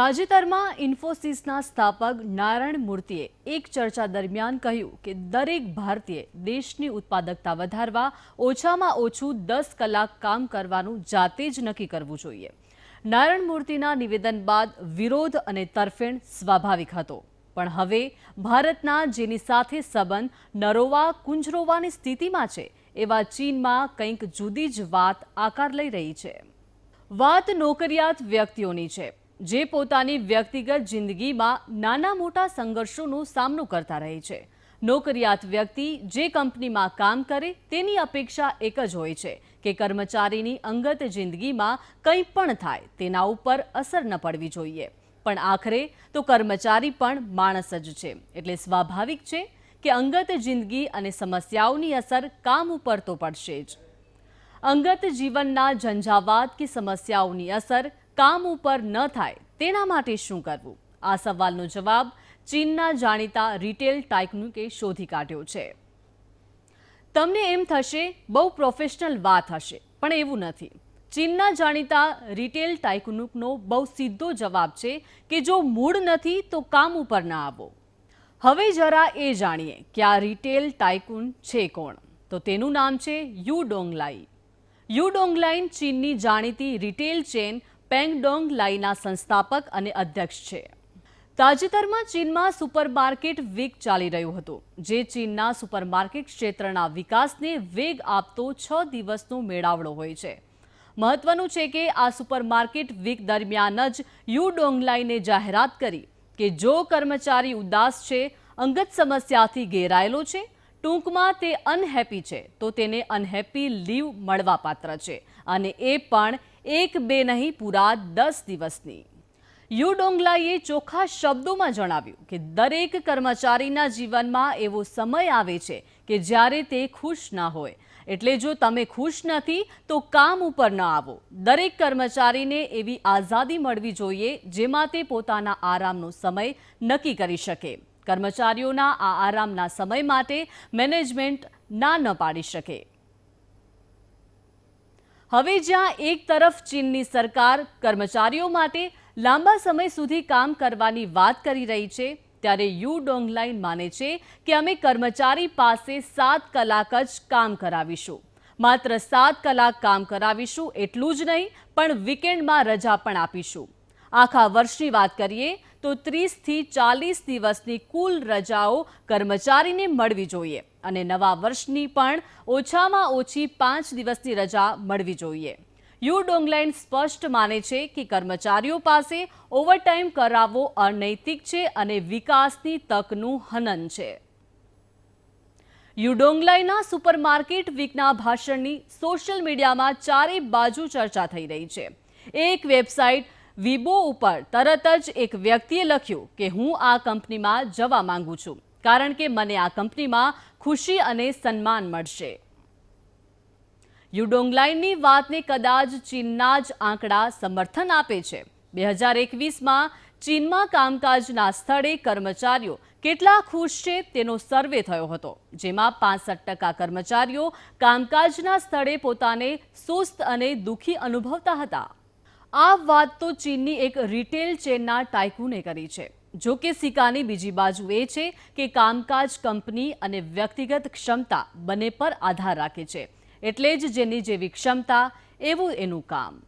તાજેતરમાં ઇન્ફોસિસના સ્થાપક નારાયણ મૂર્તિએ એક ચર્ચા દરમિયાન કહ્યું કે દરેક ભારતીય દેશની ઉત્પાદકતા વધારવા ઓછામાં ઓછું દસ કલાક કામ કરવાનું જાતે જ નક્કી કરવું જોઈએ. નારાયણ મૂર્તિના નિવેદન બાદ વિરોધ અને તરફેણ સ્વાભાવિક હતો. પણ હવે ભારતના જેની સાથે સંબંધ નરોવા કુંજરોવાની સ્થિતિમાં છે, એવા ચીનમાં કંઈક જુદી જ વાત આકાર લઈ રહી છે. વાત નોકરિયાત વ્યક્તિઓની છે. જે પોતાની વ્યક્તિગત જિંદગીમાં નાના મોટા સંઘર્ષોનો સામનો કરતા રહે છે. નોકરિયાત વ્યક્તિ જે કંપનીમાં કામ કરે તેની અપેક્ષા એક જ હોય છે કે કર્મચારીની અંગત જિંદગીમાં કંઈ પણ થાય તેના ઉપર અસર ન પડવી જોઈએ. પણ આખરે તો કર્મચારી પણ માણસ જ છે. એટલે સ્વાભાવિક છે કે અંગત જિંદગી અને સમસ્યાઓની અસર કામ ઉપર તો પડશે જ. અંગત જીવનના ઝંઝાવાત કે સમસ્યાઓની અસર કામ ઉપર ન થાય તેના માટે શું કરવું? આ સવાલનો જવાબ ચીનના જાણીતા રિટેલ ટાઇકનુકે શોધી કાઢ્યો છે. તમને એમ થશે, બહુ પ્રોફેશનલ વાત હશે, પણ એવું નથી. ચીનના જાણીતા રિટેલ ટાઇકનુકનો બહુ સીધો જવાબ છે કે જો મૂળ નથી તો કામ ઉપર ના આવો. હવે જરા એ જાણીએ કે આ રિટેલ ટાઇકુન છે કોણ? તો તેનું નામ છે યુ ડોંગલાઈ. યુ ડોંગલાઈન ચીનની જાણીતી રિટેલ ચેન પેંગડોંગ લાઈના સંસ્થાપક અને અધ્યક્ષ છે. તાજેતરમાં ચીનમાં સુપરમાર્કેટ વીક ચાલી રહ્યું હતું, જે ચીનના સુપરમાર્કેટ ક્ષેત્રના વિકાસને વેગ આપતો છ દિવસનો મેળાવડો હોય છે. મહત્વનું છે કે આ સુપરમાર્કેટ વીક દરમિયાન જ યુ ડોંગલાઈને જાહેરાત કરી કે જો કર્મચારી ઉદાસ છે, અંગત સમસ્યાથી ઘેરાયેલો છે, ટૂંકમાં તે અનહેપી છે, તો તેને અનહેપી લીવ મળવાપાત્ર છે. અને એ પણ એક બે નહીં, પૂરા દસ દિવસની. યુ ડોંગલાએ ચોખ્ખા શબ્દોમાં જણાવ્યું કે દરેક કર્મચારીના જીવનમાં એવો સમય આવે છે કે જ્યારે તે ખુશ ના હોય. એટલે જો તમે ખુશ નથી, તો કામ ઉપર ન આવો. દરેક કર્મચારીને એવી આઝાદી મળવી જોઈએ જેમાં તે પોતાના આરામનો સમય નક્કી કરી શકે. કર્મચારીઓના આ આરામના સમય માટે મેનેજમેન્ટ ના ન પાડી શકે. હવે જ્યાં એક તરફ ચીનની સરકાર કર્મચારીઓ માટે લાંબા સમય સુધી કામ કરવાની વાત કરી રહી છે, ત્યારે યુ ડોંગલાઈન માને છે કે અમે કર્મચારી પાસે સાત કલાક જ કામ કરાવીશું. માત્ર સાત કલાક કામ કરાવીશું એટલું જ નહીં, પણ વીકેન્ડમાં રજા પણ આપીશું. આખા વર્ષની વાત કરીએ, તો ત્રીસથી ચાલીસ દિવસની કુલ રજાઓ કર્મચારીને મળવી જોઈએ. અને નવા વર્ષની પણ ઓછામાં ઓછી પાંચ દિવસની રજા મળવી જોઈએ. યુ ડોંગલેન્ડ સ્પષ્ટ માને છે કે કર્મચારીઓ પાસે ઓવરટાઈમ કરાવવો અનૈતિક છે અને વિકાસની તકનું હનન છે. યુડોંગલાઈના સુપરમાર્કેટ વીકના ભાષણની સોશિયલ મીડિયામાં ચારે બાજુ ચર્ચા થઈ રહી છે. એક વેબસાઇટ વિબો ઉપર તરત જ એક વ્યક્તિએ લખ્યું કે હું આ કંપનીમાં જવા માંગુ છું. કારણ કે મને આ કંપનીમાં ખુશી અને સન્માન મળશે. યુડોંગલાઇનની વાતને કદાચ ચીનના જ આંકડા સમર્થન આપે છે. બે હજાર એકવીસમાં ચીનમાં કામકાજના સ્થળે કર્મચારીઓ કેટલા ખુશ છે તેનો સર્વે થયો હતો, જેમાં પાસઠ ટકા કર્મચારીઓ કામકાજના સ્થળે પોતાને સુસ્ત અને દુઃખી અનુભવતા હતા. આ વાત તો ચીનની એક રિટેલ ચેનના ટાઇકુને કરી છે. જો કે સિક્કાની બીજી બાજુ એ છે કે કામકાજ કંપની અને વ્યક્તિગત ક્ષમતા બંને પર આધાર રાખે છે. એટલે જ જેની જેવી ક્ષમતા, એવું એનું કામ.